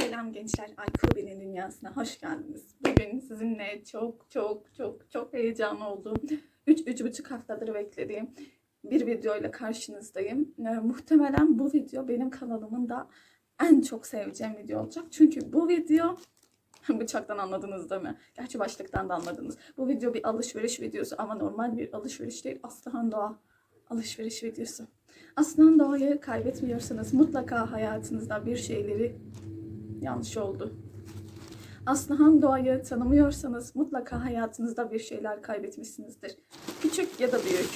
Selam gençler, Aykrobi'nin dünyasına hoş geldiniz. Bugün sizinle çok çok çok çok heyecanlı olduğum, 3-3,5 haftadır beklediğim bir videoyla karşınızdayım. Ee, muhtemelen bu video benim kanalımın da en çok seveceğim video olacak. Çünkü bu video, bıçaktan anladınız değil mi? Gerçi başlıktan da anladınız. Bu video bir alışveriş videosu ama normal bir alışveriş değil. Aslıhan Doğa alışveriş videosu. Aslan Doğa'yı kaybetmiyorsanız mutlaka hayatınızda bir şeyleri yanlış oldu. Aslıhan Doğa'yı tanımıyorsanız mutlaka hayatınızda bir şeyler kaybetmişsinizdir. Küçük ya da büyük.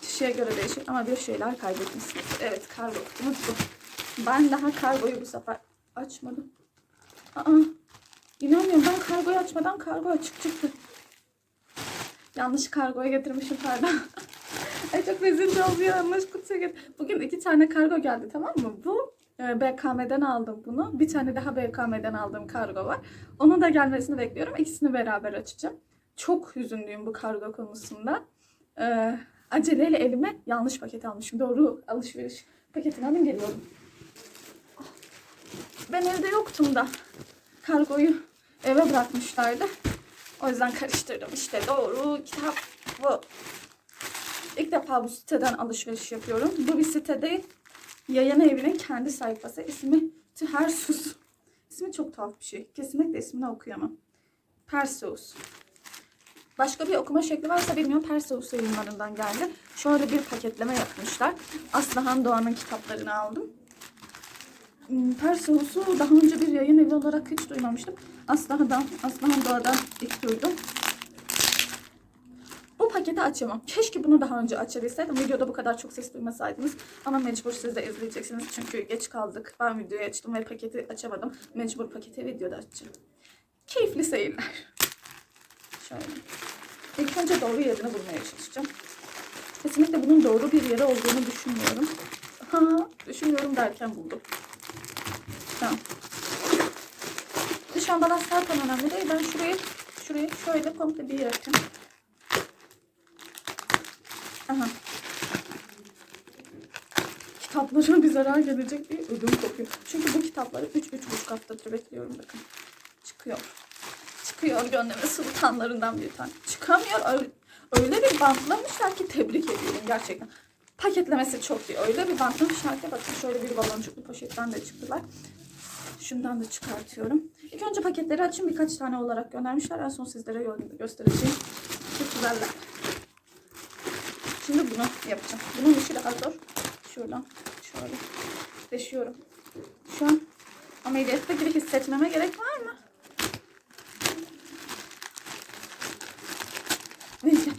Kişiye göre değişir ama bir şeyler kaybetmişsinizdir. Evet kargo kutumuz bu. Ben daha kargoyu bu sefer açmadım. Aa, inanmıyorum ben kargoyu açmadan kargo açık çıktı. Yanlış kargoya getirmişim pardon. Ay çok rezil oldu ya. Yanlış kutuya get- Bugün iki tane kargo geldi tamam mı? Bu BKM'den aldım bunu. Bir tane daha BKM'den aldığım kargo var. Onun da gelmesini bekliyorum. İkisini beraber açacağım. Çok hüzünlüyüm bu kargo konusunda. Ee, aceleyle elime yanlış paket almışım. Doğru alışveriş paketini alayım geliyorum. Ah, Ben evde yoktum da kargoyu eve bırakmışlardı. O yüzden karıştırdım. İşte doğru kitap bu. İlk defa bu siteden alışveriş yapıyorum. Bu bir site değil. Yayın evinin kendi sayfası. İsmi Tühersus. İsmi çok tuhaf bir şey. Kesinlikle ismini okuyamam. Perseus. Başka bir okuma şekli varsa bilmiyorum. Perseus yayınlarından geldi. Şöyle bir paketleme yapmışlar. Aslıhan Doğan'ın kitaplarını aldım. Hmm, Perseus'u daha önce bir yayın evi olarak hiç duymamıştım. Aslıhan'dan, Aslıhan Doğa'dan ilk duydum. Paketi açamam. Keşke bunu daha önce açabilseydim. Videoda bu kadar çok ses duymasaydınız. Ama mecbur siz de izleyeceksiniz. Çünkü geç kaldık. Ben videoyu açtım ve paketi açamadım. Mecbur paketi videoda açacağım. Keyifli seyirler. Şöyle. İlk önce doğru yerini bulmaya çalışacağım. Kesinlikle bunun doğru bir yere olduğunu düşünmüyorum. Ha, düşünüyorum derken buldum. Tamam. Dış ambalaj zaten önemli değil. Ben şurayı, şurayı şöyle komple bir yapayım. Aha. Kitaplara bir zarar gelecek bir ödüm kopuyor. Çünkü bu kitapları 3-3,5 haftadır bekliyorum bakın. Çıkıyor. Çıkıyor gönlümün sultanlarından bir tane. Çıkamıyor. Öyle, bir bantlamışlar ki tebrik ediyorum gerçekten. Paketlemesi çok iyi. Öyle bir bantlamışlar ki bakın şöyle bir baloncuklu poşetten de çıktılar. Şundan da çıkartıyorum. İlk önce paketleri açın birkaç tane olarak göndermişler. En son sizlere gö- göstereceğim. Çok güzeller. Şimdi bunu yapacağım. Bunun işi daha zor. Şuradan şöyle deşiyorum. Şu an ameliyatta gibi hissetmeme gerek var mı? Neyse.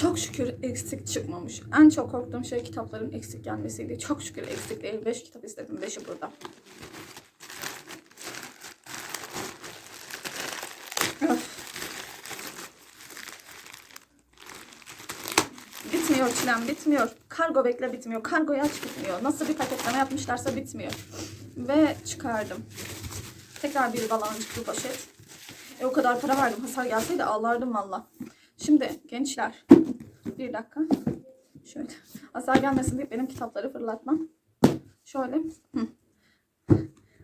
Çok şükür eksik çıkmamış. En çok korktuğum şey kitapların eksik gelmesiydi. Çok şükür eksik değil. 5 kitap istedim. 5'i burada. Bitmiyor çilem bitmiyor. Kargo bekle bitmiyor. Kargoyu aç bitmiyor. Nasıl bir paketleme yapmışlarsa bitmiyor. Ve çıkardım. Tekrar bir baloncuklu poşet. E o kadar para verdim. Hasar gelseydi ağlardım valla. Şimdi gençler. Bir dakika. Şöyle. Hasar gelmesin diye benim kitapları fırlatmam. Şöyle. Hı.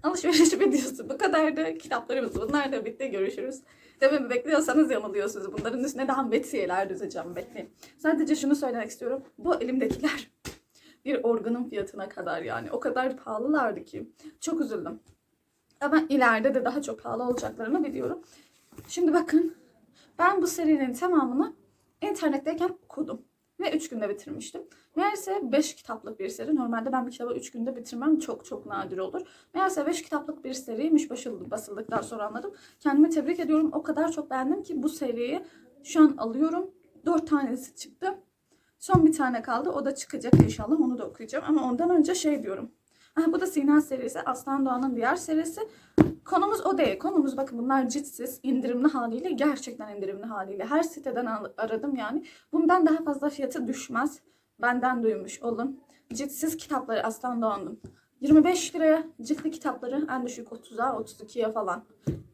Alışveriş videosu bu kadardı. Kitaplarımız bunlar da bitti. Görüşürüz. Dememi bekliyorsanız yanılıyorsunuz. Bunların üstüne daha metiyeler düzeceğim. Bekleyin. Sadece şunu söylemek istiyorum. Bu elimdekiler bir organın fiyatına kadar yani. O kadar pahalılardı ki. Çok üzüldüm. Ama ileride de daha çok pahalı olacaklarını biliyorum. Şimdi bakın. Ben bu serinin tamamını internetteyken okudum. Ve 3 günde bitirmiştim. Meğerse 5 kitaplık bir seri. Normalde ben bir kitabı 3 günde bitirmem çok çok nadir olur. Meğerse 5 kitaplık bir seriymiş basıldı, basıldıktan sonra anladım. Kendimi tebrik ediyorum. O kadar çok beğendim ki bu seriyi şu an alıyorum. 4 tanesi çıktı. Son bir tane kaldı. O da çıkacak inşallah. Onu da okuyacağım. Ama ondan önce şey diyorum. Bu da Sina serisi. Aslan Doğan'ın diğer serisi. Konumuz o değil. Konumuz bakın bunlar citsiz, indirimli haliyle, gerçekten indirimli haliyle. Her siteden aradım yani. Bundan daha fazla fiyatı düşmez. Benden duymuş olun. Citsiz kitapları Aslan Doğan'ın. 25 liraya ciltli kitapları en düşük 30'a 32'ye falan.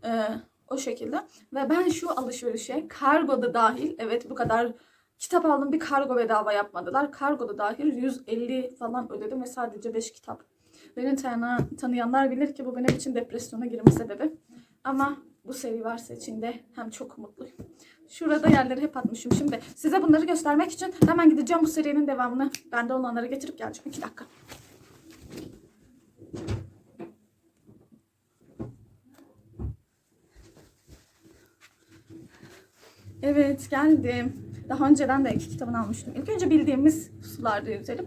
Ee, o şekilde. Ve ben şu alışverişe kargoda dahil evet bu kadar kitap aldım bir kargo bedava yapmadılar. Kargoda dahil 150 falan ödedim ve sadece 5 kitap. Beni tanı- tanıyanlar bilir ki bu benim için depresyona girme sebebi. Ama bu seri varsa içinde hem çok mutluyum. Şurada yerleri hep atmışım. Şimdi size bunları göstermek için hemen gideceğim bu serinin devamını. Bende olanları getirip geleceğim. 2 dakika. Evet geldim. Daha önceden de iki kitabını almıştım. İlk önce bildiğimiz sularda yüzelim.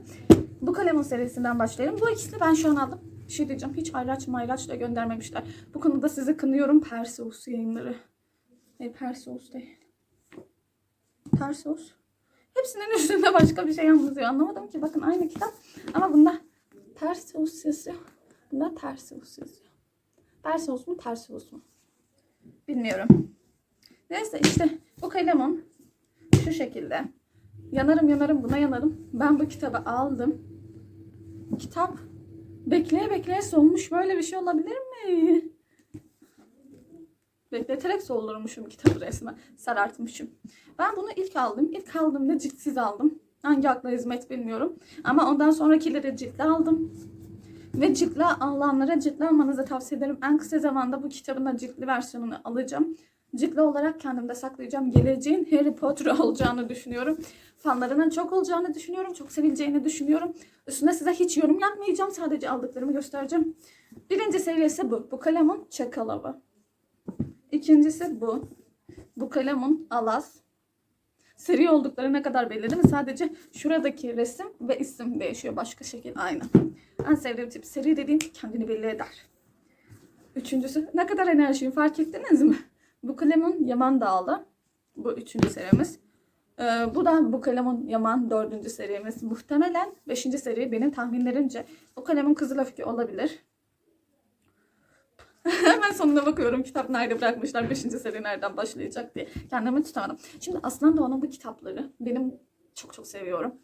Bu kalemin serisinden başlayalım. Bu ikisini ben şu an aldım. Bir şey diyeceğim. Hiç ayraç mayraç da göndermemişler. Bu konuda sizi kınıyorum. Perseus yayınları. Hayır Perseus değil. Perseus. Hepsinin üstünde başka bir şey yazıyor. Anlamadım ki. Bakın aynı kitap. Ama bunda Perseus yazıyor. Bunda Perseus yazıyor. Perseus mu Perseus mu? Bilmiyorum. Neyse işte bu kalemim şu şekilde. Yanarım yanarım buna yanarım. Ben bu kitabı aldım. Kitap bekleye bekleye solmuş. Böyle bir şey olabilir mi? Bekleterek soldurmuşum kitabı resmen. Sarartmışım. Ben bunu ilk aldım. İlk aldığımda ciltsiz aldım. Hangi akla hizmet bilmiyorum. Ama ondan sonrakileri ciltli aldım. Ve ciltli alanlara ciltli almanızı tavsiye ederim. En kısa zamanda bu kitabın da ciltli versiyonunu alacağım. Ciltli olarak kendimde saklayacağım. Geleceğin Harry Potter olacağını düşünüyorum. Fanlarının çok olacağını düşünüyorum. Çok sevileceğini düşünüyorum. Üstüne size hiç yorum yapmayacağım. Sadece aldıklarımı göstereceğim. Birinci serisi bu. Bu kalemin çakalavı. İkincisi bu. Bu kalemin alas. Seri oldukları ne kadar belli değil mi? Sadece şuradaki resim ve isim değişiyor. Başka şekil aynı. En sevdiğim tip seri dediğin kendini belli eder. Üçüncüsü ne kadar enerjiyim fark ettiniz mi? Bu kalemin Yaman Dağlı. Bu üçüncü serimiz. Ee, bu da bu kalemin Yaman dördüncü serimiz. Muhtemelen beşinci seri benim tahminlerimce bu kalemin Kızıl Öfke olabilir. Hemen sonuna bakıyorum kitap nerede bırakmışlar, 5. seri nereden başlayacak diye. Kendimi tutamadım. Şimdi Aslan Doğan'ın bu kitapları benim çok çok seviyorum.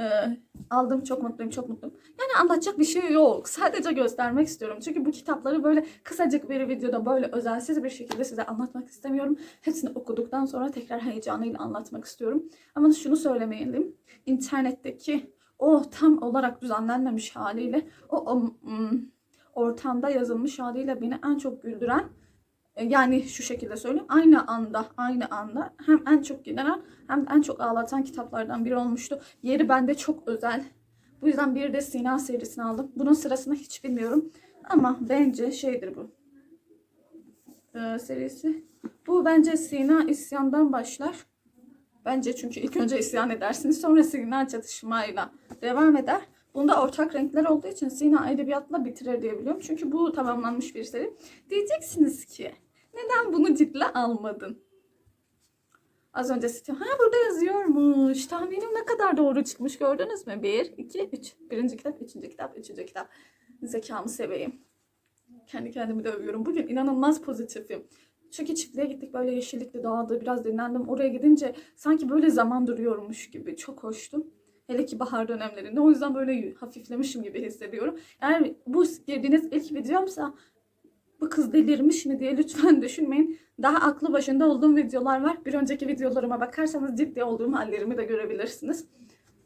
Ee, aldım çok mutluyum çok mutluyum. Yani anlatacak bir şey yok. Sadece göstermek istiyorum. Çünkü bu kitapları böyle kısacık bir videoda böyle özensiz bir şekilde size anlatmak istemiyorum. Hepsini okuduktan sonra tekrar heyecanıyla anlatmak istiyorum. Ama şunu söylemeliyim. İnternetteki o tam olarak düzenlenmemiş haliyle o, o mm, ortamda yazılmış haliyle beni en çok güldüren yani şu şekilde söyleyeyim aynı anda aynı anda hem en çok güldüren hem en çok ağlatan kitaplardan biri olmuştu. Yeri bende çok özel. Bu yüzden bir de Sina serisini aldım. Bunun sırasını hiç bilmiyorum. Ama bence şeydir bu. Ee, serisi. Bu bence Sina isyandan başlar. Bence çünkü ilk önce isyan edersiniz. Sonra Sina çatışmayla devam eder. Bunda ortak renkler olduğu için Sina edebiyatla bitirir diye biliyorum. Çünkü bu tamamlanmış bir seri. Diyeceksiniz ki neden bunu ciddiye almadın? Az önce sitem. Ha burada yazıyormuş. Tahminim ne kadar doğru çıkmış gördünüz mü? Bir, iki, üç. Birinci kitap, üçüncü kitap, üçüncü kitap. Zekamı seveyim. Kendi kendimi de övüyorum. Bugün inanılmaz pozitifim. Çünkü çiftliğe gittik böyle yeşillikli doğada biraz dinlendim. Oraya gidince sanki böyle zaman duruyormuş gibi. Çok hoştum. Hele ki bahar dönemlerinde. O yüzden böyle hafiflemişim gibi hissediyorum. Eğer bu girdiğiniz ilk videomsa bu kız delirmiş mi diye lütfen düşünmeyin. Daha aklı başında olduğum videolar var. Bir önceki videolarıma bakarsanız ciddi olduğum hallerimi de görebilirsiniz.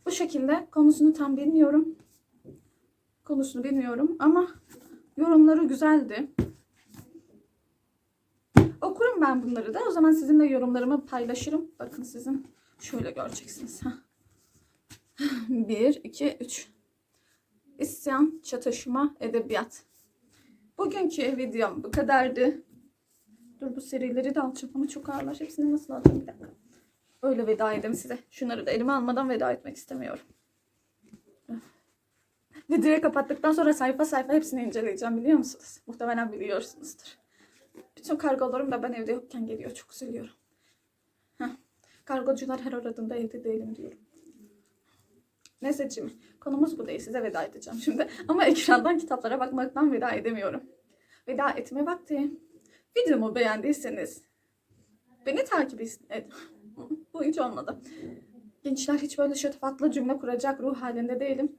Bu şekilde konusunu tam bilmiyorum. Konusunu bilmiyorum ama yorumları güzeldi. Okurum ben bunları da. O zaman sizinle yorumlarımı paylaşırım. Bakın sizin şöyle göreceksiniz. Heh. 1, 2, 3. İsyan, çatışma, edebiyat. Bugünkü videom bu kadardı. Dur bu serileri de alacağım ama çok ağırlar. Hepsini nasıl alacağım bir dakika. Öyle veda edeyim size. Şunları da elime almadan veda etmek istemiyorum. Videoyu kapattıktan sonra sayfa sayfa hepsini inceleyeceğim biliyor musunuz? Muhtemelen biliyorsunuzdur. Bütün kargolarım da ben evde yokken geliyor. Çok üzülüyorum. Heh. Kargocular her aradığında evde değilim diyorum. Neyse Cim, konumuz bu değil. Size veda edeceğim şimdi. Ama ekrandan kitaplara bakmaktan veda edemiyorum. Veda etme vakti. Videomu beğendiyseniz beni takip et. bu hiç olmadı. Gençler hiç böyle şatafatlı cümle kuracak ruh halinde değilim.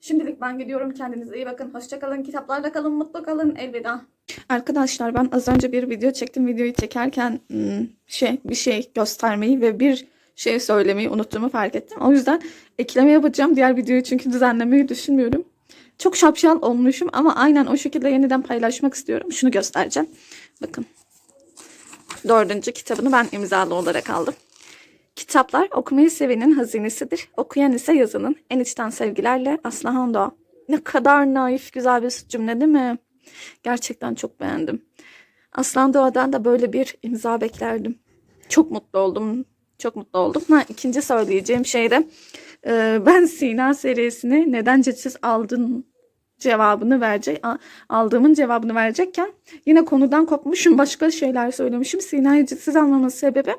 Şimdilik ben gidiyorum. Kendinize iyi bakın. Hoşçakalın. Kitaplarla kalın. Mutlu kalın. Elveda. Arkadaşlar ben az önce bir video çektim. Videoyu çekerken hmm, şey bir şey göstermeyi ve bir şey söylemeyi unuttuğumu fark ettim. O yüzden ekleme yapacağım diğer videoyu çünkü düzenlemeyi düşünmüyorum. Çok şapşal olmuşum ama aynen o şekilde yeniden paylaşmak istiyorum. Şunu göstereceğim. Bakın. Dördüncü kitabını ben imzalı olarak aldım. Kitaplar okumayı sevenin hazinesidir. Okuyan ise yazının. En içten sevgilerle Aslıhan Doğa. Ne kadar naif güzel bir cümle değil mi? Gerçekten çok beğendim. Aslan Doğa'dan da böyle bir imza beklerdim. Çok mutlu oldum. Çok mutlu oldum. Ha, ikinci söyleyeceğim şey de e, ben Sina serisini neden cidsiz aldın cevabını verecek aldığımın cevabını verecekken yine konudan kopmuşum başka şeyler söylemişim. Sina'yı cidsiz almamın sebebi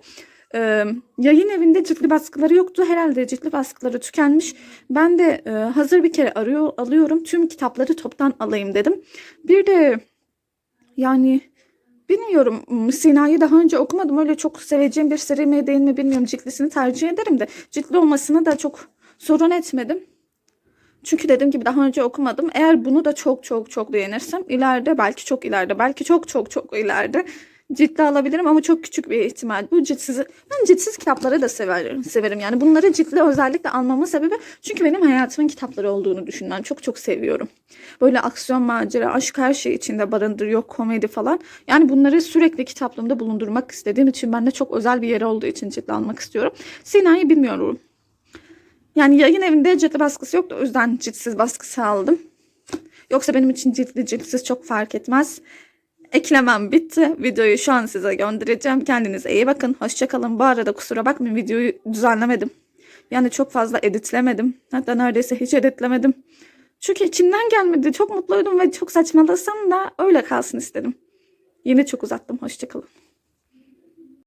e, yayın evinde ciltli baskıları yoktu. Herhalde ciltli baskıları tükenmiş. Ben de e, hazır bir kere arıyor alıyorum. Tüm kitapları toptan alayım dedim. Bir de yani bilmiyorum m, Sina'yı daha önce okumadım. Öyle çok seveceğim bir seri mi değil mi bilmiyorum. Ciltlisini tercih ederim de ciltli olmasını da çok sorun etmedim. Çünkü dediğim gibi daha önce okumadım. Eğer bunu da çok çok çok beğenirsem ileride belki çok ileride belki çok çok çok ileride ciltli alabilirim ama çok küçük bir ihtimal. Bu ciltsiz ben ciltsiz kitapları da severim. Severim yani bunları ciltli özellikle almamın sebebi çünkü benim hayatımın kitapları olduğunu düşünmem. Çok çok seviyorum. Böyle aksiyon, macera, aşk her şey içinde barındırıyor, komedi falan. Yani bunları sürekli kitaplığımda bulundurmak istediğim için ben de çok özel bir yeri olduğu için ciltli almak istiyorum. Sina'yı bilmiyorum. Yani yayın evinde ciltli baskısı yoktu. O yüzden ciltsiz baskısı aldım. Yoksa benim için ciltli ciltsiz çok fark etmez. Eklemem bitti. Videoyu şu an size göndereceğim. Kendinize iyi bakın. Hoşçakalın. Bu arada kusura bakmayın videoyu düzenlemedim. Yani çok fazla editlemedim. Hatta neredeyse hiç editlemedim. Çünkü içimden gelmedi. Çok mutluydum ve çok saçmalasam da öyle kalsın istedim. Yine çok uzattım. Hoşçakalın.